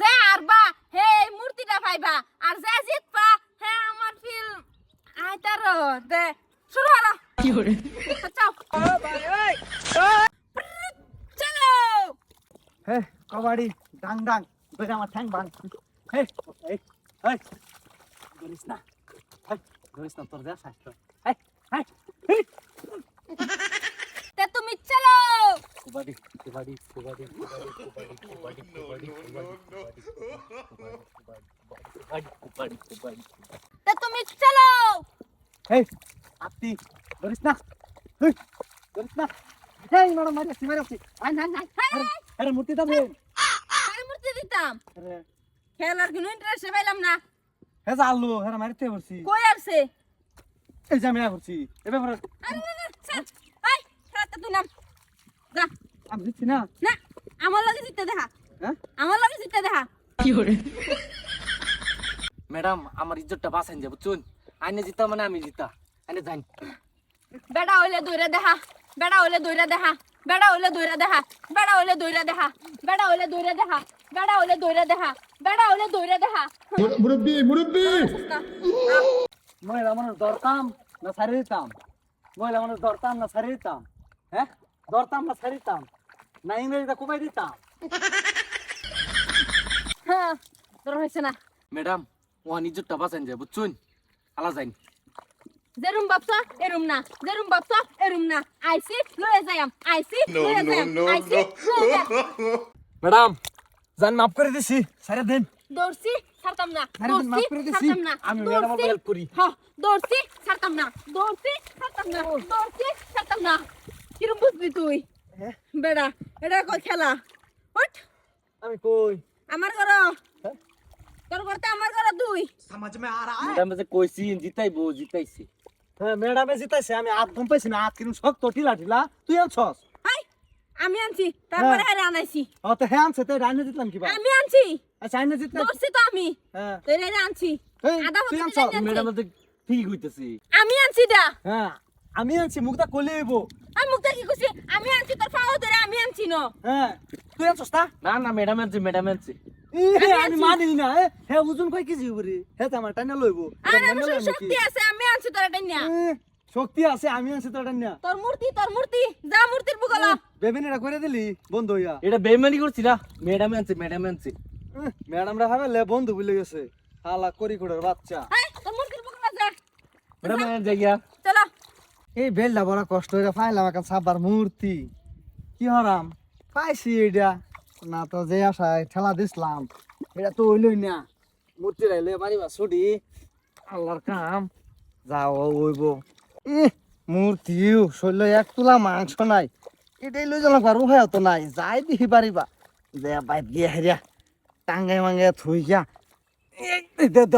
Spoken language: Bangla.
যে আরবা হে এই মূর্তিটা পাইবা। আর যে জিতবা হে আমার ফিল আইতার দে শুরু হলো। কি করে চাও? চলো। হে কবাডি ডাং ডাং ধরে আমার ঠ্যাং ভাঙ হে এই এই ধরিস না। ধরিস না তোর যা স্বাস্থ্য হেই, হেই, হেই। তে তুমি চলো কবাডি কবাডি কবাডি কবাডি কবাডি কবাডি কবাডি কবাডি কবাডি কবাডি কবাডি তে তুমি চলো হেই আপনি ধরিস না হেই, ধরিস না হেই মারা মারি আসছি মারি আসছি আই না না আরে আরে মূর্তি দাম হে কার মূর্তি দিতাম আরে খেলার কোনো ইন্টারেস্ট পাইলাম না হে জানলো হ্যাঁ মারিতে করছি কই আসছে এই যে আমি করছি এবার আরে না না ছাড় এই খেলাতে তুই নাম যা আমি দিচ্ছি না না আমার লাগে জিততে দেখা। হ্যাঁ? আমার লাগে জিততে দেখা। ম্যাডাম আমার ইজ্জতটা বাঁচাইন যাব চুন আইনে জিতা মানে আমি জিতা। আইনে যাই বেড়া হইলে দইরা দেখা বেড়া হইলে দইরা দেখা বেড়া হইলে দইরা দেখা বেড়া হইলে দইরা দেখা বেড়া হইলে দইরা দেখা বেড়া হইলে দইরা দেখা বেড়া হইলে দইরা দেখা। মুরব্বী মুরব্বী! মহিলা মানুষ দরতাম না সারি দিতাম মহিলা মানুষ দরতাম না সারি দিতাম হ্যাঁ? দরতাম না সারি দিতাম না ইংরেজিটা কমাই দিতাম। হ্যাঁ তোর হয়েছে না। ম্যাডাম ওয়ান ইজ্জতটা বাঁচাইন যাব চুন আলা যাইন। যেরুম বাপসা এরুম না। যেরুম বাপসা এরুম না। আইসি লয়ে যাইম আইসি লয়ে যাইম আইসি ম্যাডাম জান মাফ করে দিছি। সারা দিন। দৌড়ছি ছাড়তাম না। আরে তুমি মাফ করে দৌড়ছি দিছি। ছাড়তাম না। আমি ম্যাডাম হেল্প করি। হ্যাঁ দৌড়ছি ছাড়তাম না। দৌড়ছি ছাড়তাম না। দৌড়ছি ছাড়তাম না। কিরম বুঝবি তুই? হ্যাঁ? বেড়া এটা কই খেলা? উঠ। আমি কই? আমার ঘর। হ্যাঁ? তোর ঘরতে আমার ঘর দুই ম্যাডাম যে কইছি জিতাইবো জিতাইছি হ্যাঁ ম্যাডামে জিতাইছে। আমি হাত ঘুম পাইছি না হাত কিরম শক্ত টিলা টিলা তুই আনছস? হাই আমি আনছি। তারপরে হ্যাঁ। আরে আনাইছি। ও তো হ্যাঁ আনছে তাই রাইনে জিতলাম কি আমি আনছি। আচ্ছা আইনে জিতলাম দৌড়ছি তো আমি। হ্যাঁ। তুই রে আনছি। আনছ? আনছি। ম্যাডাম তো ঠিক হইতেছি। আমি আনছি দা হ্যাঁ আমি আনছি মুখটা কলে হইবো। কি কইছি আমি আনছি তোর পাও ধরে আমি আনছি ন। হ্যাঁ তুই আনছস না না না ম্যাডাম আনছি ম্যাডাম আনছি। আমি। মানি না হে ওজন কয় কেজি উপরে হে তো আমার টাইনা লইব। আর আমার শক্তি আছে আমি আনছি তোর শক্তি আছে আমি তোর মূর্তি তোর মূর্তি যা মূর্তির বুকলা বেবিনেরা করে দিলি বন্ধ হইয়া। এটা করছি না। ম্যাডাম আনছি ম্যাডাম আনছি। লে বন্ধু ভুলে গেছে। হালা করি কোড়ার বাচ্চা। হাই তোর মূর্তির বুকলা যা। ম্যাডাম আইন চলো। এই বেলটা বড় কষ্ট হইরা পাইলাম একটা সাবার মূর্তি। কি হরাম? পাইছি এটা না তো যে আশায় ঠেলা দিছিলাম, এটা তো হইলই না। মূর্তি রাইলে পারিবা ছুটি। আল্লাহর কাম, যাও হইব। ই মূর্তিও শৈল এক তুলা মাংস নাই। এটাই লই যালাম আর উপায় তো নাই। যাই দিহি পারিবা যে বাইত গিয়া হেরিয়া টাঙ্গাই মাঙ্গাই থুই এই- এই দে-